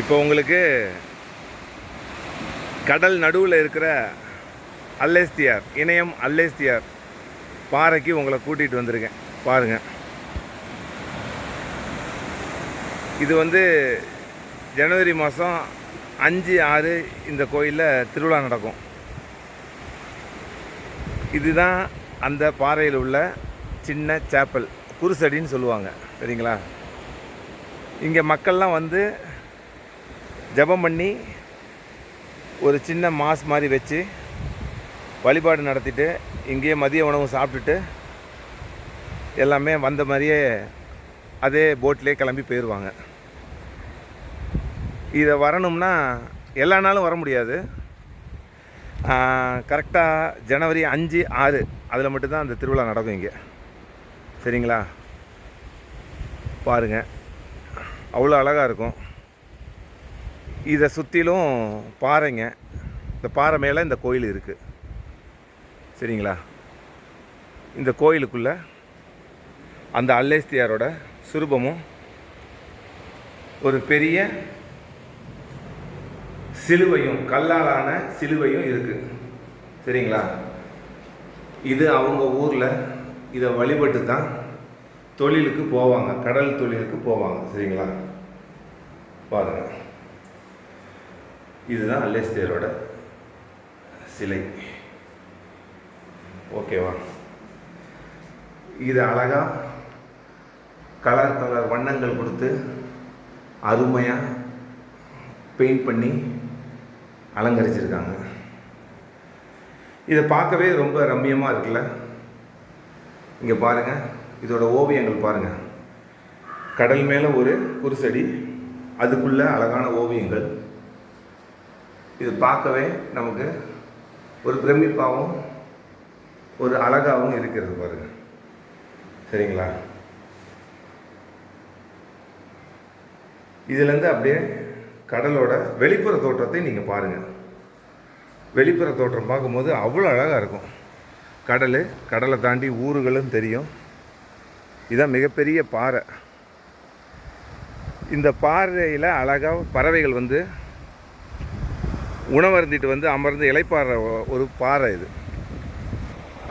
இப்போ உங்களுக்கு கடல் நடுவில் இருக்கிற அல்லேஸ்தியார் இணையம் அல்லேஸ்தியார் பாறைக்கு உங்களை கூட்டிகிட்டு வந்திருக்கேன். பாருங்கள் இது வந்து ஜனவரி மாதம் அஞ்சு ஆறு இந்த கோயிலில் திருவிழா நடக்கும். இதுதான் அந்த பாறையில் உள்ள சின்ன சேப்பல் குருசடின்னு சொல்லுவாங்க. சரிங்களா? இங்கே மக்கள்லாம் வந்து ஜெபம் பண்ணி ஒரு சின்ன மாஸ் மாதிரி வச்சு வழிபாடு நடத்திட்டு இங்கேயே மதிய உணவு சாப்பிட்டுட்டு எல்லாமே வந்த மாதிரியே அதே போட்லேயே கிளம்பி போயிடுவாங்க இதை வரணும்னா எல்லா நாளும் வர முடியாது. கரெக்டாக ஜனவரி அஞ்சு ஆறு அதில் மட்டும்தான் அந்த திருவிழா நடக்கும் இங்கே. சரிங்களா? பாருங்கள் அவ்வளோ அழகாக இருக்கும். இதை சுற்றிலும் பாறைங்க. இந்த பாறை மேலே இந்த கோயில் இருக்குது சரிங்களா? இந்த கோயிலுக்குள்ளே அந்த அல்லேஸ்தியாரோட சுரூபமும் ஒரு பெரிய சிலுவையும் கல்லாலான சிலுவையும் இருக்குது சரிங்களா? இது அவங்க ஊரில் இதை வழிபட்டு தான் தொழிலுக்கு போவாங்க. கடல் தொழிலுக்கு போவாங்க. சரிங்களா? பாருங்க. இதுதான் அல்லேஸ்தியரோட சிலை. ஓகேவா? இது அழகா கலர் கலர் வண்ணங்கள் கொடுத்து அருமையாக பெயிண்ட் பண்ணி அலங்கரிச்சிருக்காங்க. இதை பார்க்கவே ரொம்ப ரம்மியமாக இருக்குல்ல? இங்கே பாருங்கள் இதோட ஓவியங்கள் பாருங்கள் கடல் மேலே ஒரு குருசடி அதுக்குள்ளே அழகான ஓவியங்கள். இது பார்க்கவே நமக்கு ஒரு பிரமிப்பாகவும் ஒரு அழகாகவும் இருக்கிறது பாருங்கள் சரிங்களா? இதுலேருந்து அப்படியே கடலோட வெளிப்புற தோற்றத்தை நீங்கள் பாருங்கள் வெளிப்புற தோற்றம் பார்க்கும்போது அவ்வளோ அழகாக இருக்கும். கடல் கடலை தாண்டி ஊர்களும் தெரியும். இதான் மிகப்பெரிய பாறை. இந்த பாறையில் அழகாக பறவைகள் வந்து உணவருந்திட்டு வந்து அமர்ந்து இலைப்பாடுற ஒரு பாறை இது.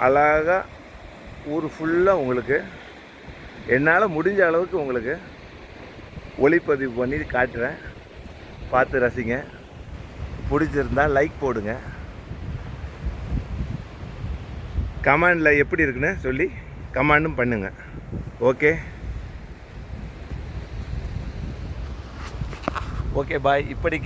அழகாக ஊர் ஃபுல்லாக உங்களுக்கு என்னால் முடிஞ்ச அளவுக்கு உங்களுக்கு ஒளிப்பதிவு பண்ணி காட்டுறேன். பார்த்து ரசிங்க. பிடிச்சிருந்தா லைக் போடுங்க. கமெண்டில் எப்படி இருக்குன்னு சொல்லி கமெண்டும் பண்ணுங்க. ஓகே? ஓகே பாய் இப்படிக்கு